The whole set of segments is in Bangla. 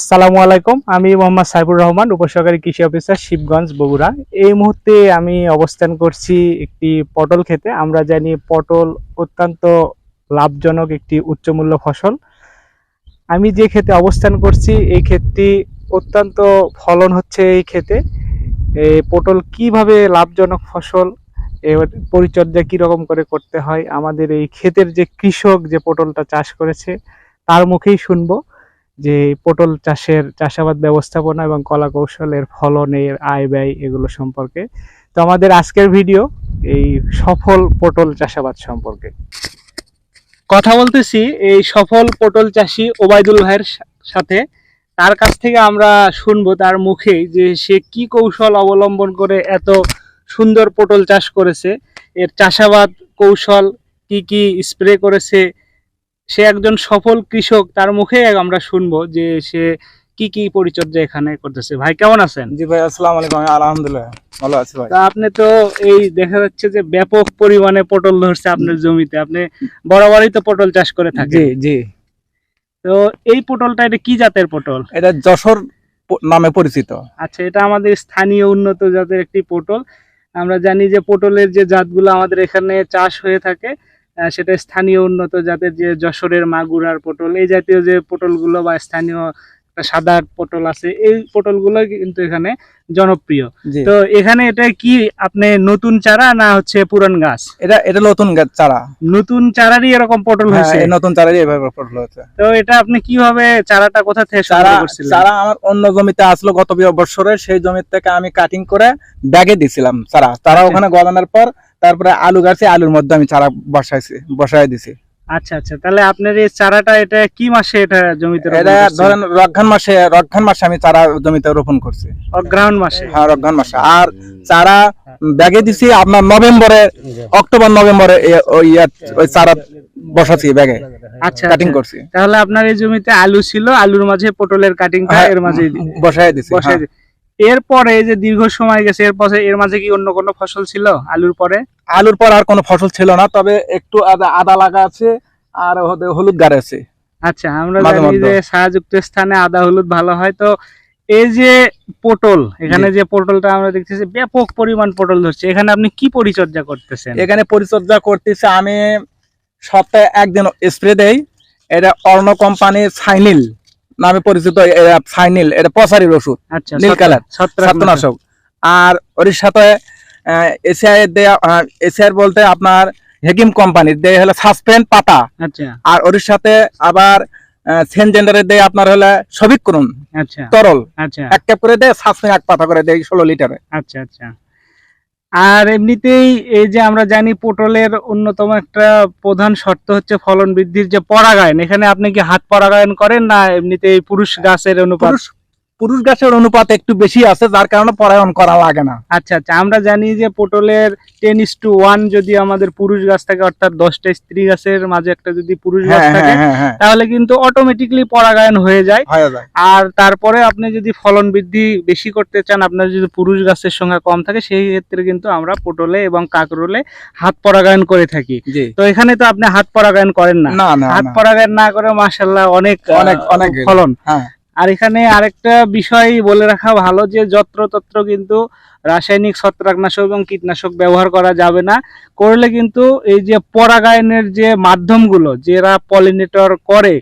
আসসালামু আলাইকুম। আমি মোহাম্মদ সাইফুর রহমান, উপসহকারী কৃষি অফিসার শিবগঞ্জ, বগুড়া। এই মুহূর্তে আমি অবস্থান করছি একটি পটল ক্ষেতে আমরা জানি পটল অত্যন্ত লাভজনক একটি উচ্চমূল্য ফসল। আমি যে ক্ষেতে অবস্থান করছি, এই ক্ষেতটি অত্যন্ত ফলন হচ্ছে এই ক্ষেতে। পটল কীভাবে লাভজনক ফসল এবার পরিচর্যা কীরকম করে করতে হয়, আমাদের এই ক্ষেতের যে কৃষক যে পটলটা চাষ করেছে, তার মুখেই শুনব। যে পটল চাষের চাষাবাদ ব্যবস্থাপনা এবং কলা কৌশলের ফলনের আয় ব্যয় এগুলো সম্পর্কে। তো আমাদের আজকের ভিডিও এই সফল পটল চাষাবাদ সম্পর্কে। কথা বলতেছি এই সফল পটল চাষি ওবায়দুল ভাইয়ের সাথে। তার কাছ থেকে আমরা শুনব তার মুখেই যে সে কি কৌশল অবলম্বন করে এত সুন্দর পটল চাষ করেছে। এর চাষাবাদ কৌশল কি কি স্প্রে করেছে। সে একজন সফল কৃষক তার মুখে আমরা শুনব যে সে কি কি পরিচর্যা এখানে করতেছে। ভাই কেমন আছেন? জি ভাই আসসালামু আলাইকুম। আলহামদুলিল্লাহ ভালো আছি ভাই। তা আপনি তো এই দেখা যাচ্ছে যে ব্যাপক পরিমাণে পটল ধরছে আপনার জমিতে। আপনি বরাবরই তো পটল চাষ করে থাকেন। জি জি। তো এই পটলটা এটা কি জাতের পটল? এটা যশোর নামে পরিচিত। আচ্ছা এটা আমাদের স্থানীয় উন্নত জাতের একটি পটল। আমরা জানি যে পটলের যে জাতগুলো আমাদের এখানে চাষ হয়ে থাকে সেটা স্থানীয় উন্নত জাতের যে যশোরের মাগুরার পটল এই জাতীয় যে পটলগুলো বা স্থানীয় সাদা পটল আছে এই পটলগুলো কিন্তু এখানে জনপ্রিয়। তো এখানে এটা কি আপনি নতুন চারা না হচ্ছে পুরান গাছ? এটা এটা নতুন গাছ চারা। নতুন চারারই এরকম পটল হ্যাঁ হয়েছে? নতুন চারারই এইভাবে পটল হয়েছে। তো এটা আপনি কীভাবে চারাটা কোথা থেকে চারা সংগ্রহ করছিলেন? চারা আমার অন্য জমিতে আসলো গত বছরে সেই জমি থেকে আমি কাটিং করে ব্যাগে দিছিলাম চারা। চারা আচ্ছা। ওখানে গলানোর পর তারপরে আলু গাছে আলুর মধ্যে আমি চারা বসাইছি বসাই দিছি। আচ্ছা আচ্ছা তাহলে আপনার এই চারাটা এটা কি মাসে এটা জমিতে এটা ধরেন রক্ষান মাসে রক্ষান মাসে আমি চারা জমিতে রোপণ করছি। অগ্রহায়ণ মাসে? হ্যাঁ রক্ষান মাসে। আর চারা ব্যাগে দিছি আপনার নভেম্বরে অক্টোবর নভেম্বরে ওই ইয়া- ওই চারা বসাচ্ছি ব্যাগে আচ্ছা কাটিং আচ্ছা। করছি। তাহলে আপনার এই জমিতে আলু ছিল আলুর মাঝে পটলের কাটিংটা হ্যাঁ, এর মাঝে বসাই দিছি বসাই হ্যাঁ। এরপরে এই যে দীর্ঘ সময় গেছে এরপরে এর মাঝে কি অন্য কোনো ফসল ছিল আলুর পরে? আলুর পর আর কোনো ফসল ছিল না তবে একটু আদা আদা লাগা আছে আর হলুদ গাড়ি আছে। আচ্ছা আমরা জানি যে ছায়াযুক্ত স্থানে আদা হলুদ ভালো হয়। তো এই যে পটল এখানে যে পটলটা আমরা দেখতেছি ব্যাপক পরিমাণ পটল ধরছে। এখানে আপনি কি পরিচর্যা করতেছেন? এখানে পরিচর্যা করতেছে আমি সপ্তাহে একদিন স্প্রে দেই। এটা অর্ণ কোম্পানির সাইনিল নামে পরিচিত এটা সাইনিল এটা পচারির ওষুধ আচ্ছা নীল কালার ছত্রাকনাশক। আর ওর সাথে এসিআই দেয়া এশিয়ার বলতে আপনার হেকিম কোম্পানির দেয় হলো সাসপেন্ড পাতা। আচ্ছা। আর ওর সাথে আবার সেনজেন্ডারের দেয় আপনার হলে সবিক করুন আচ্ছা। তরল। আচ্ছা। এক ট্যাপ করে দেয় সাসপেন্ড এক পাতা করে দেয় ষোলো লিটারে। আচ্ছা আচ্ছা। আর এমনিতেই এই যে আমরা জানি পটলের অন্যতম একটা প্রধান শর্ত হচ্ছে ফলন বৃদ্ধির যে পরাগায়ন। এখানে আপনি কি হাত পরাগায়ন করেন না এমনিতেই পুরুষ গাছের অনুপাত? পুরুষ গাছের অনুপাত একটু বেশি আছে যার কারণে পরায়ণ করা লাগে না। আচ্ছা আচ্ছা আমরা জানি যে পটলের টেন ইস টু ওয়ান যদি আমাদের পুরুষ গাছ থাকে অর্থাৎ দশটা স্ত্রী গাছের মাঝে একটা যদি পুরুষ গাছ হ্যাঁ থাকে হ্যাঁ হ্যাঁ। হ্যাঁ তাহলে কিন্তু অটোমেটিকলি পরাগায়ন হয়ে যায়। আর তারপরে আপনি যদি ফলন বৃদ্ধি বেশি করতে চান আপনার যদি পুরুষ গাছের সংখ্যা কম থাকে সেই ক্ষেত্রে কিন্তু আমরা পটলে এবং কাকরোলে হাত পরাগায়ন করে থাকি। তো এখানে তো আপনি হাত পরাগায়ন করেন না। হাত পরাগায়ন না করে মাশাল্লাহ অনেক অনেক অনেক ফলন। আর এখানে আরেকটা বিষয় বলে রাখা ভালো যে যত্রতত্র কিন্তু রাসায়নিক ছত্রাকনাশক এবং কীটনাশক ব্যবহার করা যাবে না। করলে কিন্তু এই যে পরাগায়নের যে মাধ্যমগুলো যারা পলিনেটর করে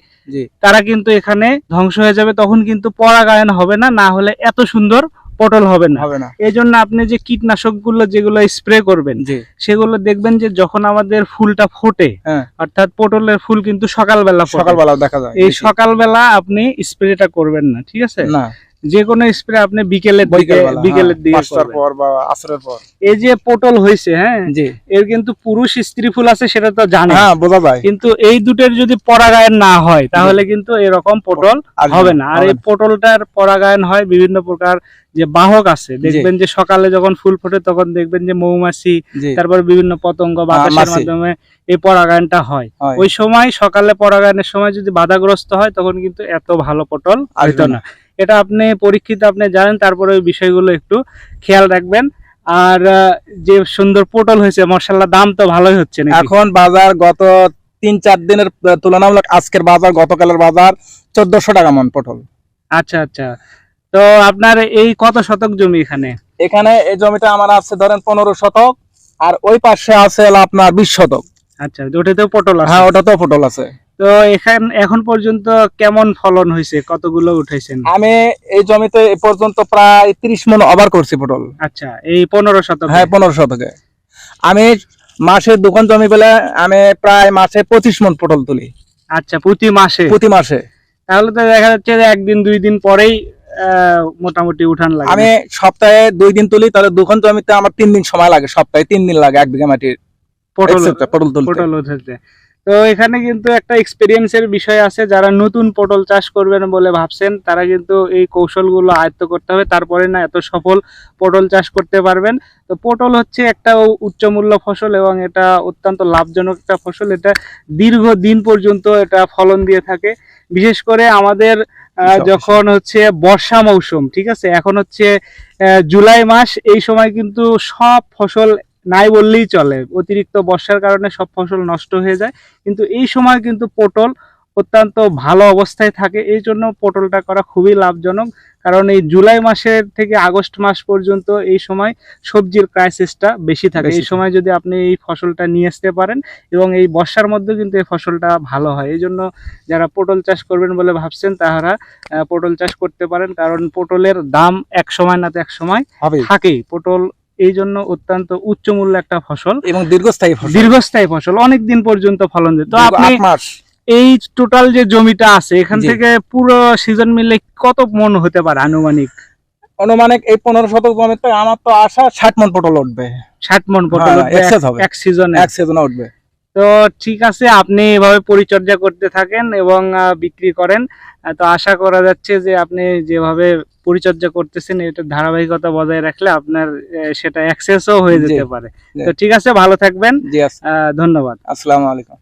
তারা কিন্তু এখানে ধ্বংস হয়ে যাবে তখন কিন্তু পরাগায়ন হবে না না হলে এত সুন্দর পটল হবে না। হবে না। এই জন্য আপনি যে কীটনাশকগুলো যেগুলো স্প্রে করবেন সেগুলো দেখবেন যে যখন আমাদের ফুলটা ফোটে হ্যাঁ। অর্থাৎ পটলের ফুল কিন্তু সকালবেলা সকালবেলা দেখা যায়। এই সকালবেলা আপনি স্প্রেটা করবেন না ঠিক আছে? না। যে কোনো স্প্রে আপনি বিকেলের দিকে বিকেলের হ্যাঁ, দিকে পাঁচটার পর বা আসরের পর। এই যে পটল হয়েছে হ্যাঁ জি। এর কিন্তু পুরুষ স্ত্রী ফুল আছে সেটা তো জানে হ্যাঁ বোঝা যায়। কিন্তু এই দুটোর যদি পরাগায়ন না হয় তাহলে কিন্তু এরকম পটল হবে না আর এই পটলটার পরাগায়ন হয় বিভিন্ন প্রকার যে বাহক আছে দেখবেন যে সকালে যখন ফুল ফোটে তখন দেখবেন যে মৌমাছি তারপর বিভিন্ন পতঙ্গ বাতাসের। মাধ্যমে এই পরাগায়নটা হয়। হয়। ওই সময় সকালে পরাগায়নের সময় যদি বাধাগ্রস্ত হয় তখন কিন্তু এত ভালো পটল আসবে হইতো না। এটা আপনি পরীক্ষিত আপনি জানেন তারপরে ওই বিষয়গুলো একটু খেয়াল রাখবেন। আর যে সুন্দর পটল হয়েছে মশাল্লা দাম তো ভালোই হচ্ছে না এখন বাজার গত তিন চার দিনের তুলনামূলক আজকের বাজার গতকালের বাজার চোদ্দশো টাকা মন পটল। আচ্ছা আচ্ছা। তো আপনার এই কত শতক জমি এখানে? এখানে এই জমিটা আমার আছে ধরেন পনেরো শতক আর ওই পাশে আছে আপনার বিশ শতক। আচ্ছা ওটাতেও পটল আছে? হ্যাঁ ওটাতেও পটল আছে। তো এখান এখন পর্যন্ত কেমন ফলন হয়েছে? কতগুলো উঠাইছেন? আমি এই জমিতে এ পর্যন্ত প্রায় তিরিশ মন ওভার করছি পটল। আচ্ছা এই পনেরো শতক? হ্যাঁ পনেরো শতকে। আমি মাসে দোকান জমি পেলে আমি প্রায় মাসে পঁচিশ মন পটল তুলি। আচ্ছা প্রতি মাসে? প্রতি মাসে। তাহলে তো দেখা যাচ্ছে যে একদিন দুই দিন পরেই মোটামুটি উঠান লাগে। আমি সপ্তাহে দুই দিন তুলি তাহলে দোকান জমিতে আমার তিন দিন সময় লাগে সপ্তাহে তিন দিন লাগে এক বিঘা মাটির। পটল পটল তুলতে। পটল উঠাতে। তো এখানে কিন্তু একটা এক্সপিরিয়েন্সের বিষয় আছে যারা নতুন পটল চাষ করবেন বলে ভাবছেন তারা কিন্তু এই কৌশলগুলো আয়ত্ত করতে হবে। তারপরে না এত সফল পটল চাষ করতে পারবেন। তো পটল হচ্ছে একটা উচ্চমূল্য ফসল এবং এটা অত্যন্ত লাভজনক একটা ফসল। এটা দীর্ঘ দিন পর্যন্ত এটা ফলন দিয়ে থাকে। বিশেষ করে আমাদের যখন হচ্ছে বর্ষা মৌসুম ঠিক আছে? এখন হচ্ছে জুলাই মাস এই সময় কিন্তু সব ফসল নাই বললেই চলে। অতিরিক্ত বর্ষার কারণে সব ফসল নষ্ট হয়ে যায়। কিন্তু এই সময় কিন্তু পটল অত্যন্ত ভালো অবস্থায় থাকে। এই জন্য পটলটা করা খুবই লাভজনক। কারণ এই জুলাই মাসের থেকে আগস্ট মাস পর্যন্ত এই সময় সবজির ক্রাইসিসটা বেশি থাকে। এই সময় যদি আপনি এই ফসলটা নিয়ে আসতে পারেন এবং এই বর্ষার মধ্যে কিন্তু এই ফসলটা ভালো হয়। এই জন্য যারা পটল চাষ করবেন বলে ভাবছেন তাহারা পটল চাষ করতে পারেন। কারণ পটলের দাম এক সময় না তো এক সময় থাকেই। পটল এই জন্য অত্যন্ত উচ্চ মূল্য একটা ফসল। এবং দীর্ঘস্থায়ী ফসল। দীর্ঘস্থায়ী ফসল অনেক দিন পর্যন্ত ফলন দেয়। তো আপনি এই টোটাল যে জমিটা আছে এখান থেকে পুরো সিজন মিলে কত মন হতে পারে আনুমানিক? অনুমানিক এই পনেরো শতক জমিতে আমার তো আশা ষাট মন পটল উঠবে। ষাট মন পটল হ্যাঁ, উঠবে এক- সিজনে এক সিজনে উঠবে। তো ঠিক আছে আপনি এভাবে পরিচর্যা করতে থাকেন এবং বিক্রি করেন। তো আশা করা যাচ্ছে যে আপনি যেভাবে পরিচর্যা করতেছেন এটা ধারাবাহিকতা বজায় রাখলে আপনার সেটা অ্যাক্সেসও হয়ে যেতে পারে। তো ঠিক আছে ভালো থাকবেন। ধন্যবাদ। আসসালামু আলাইকুম।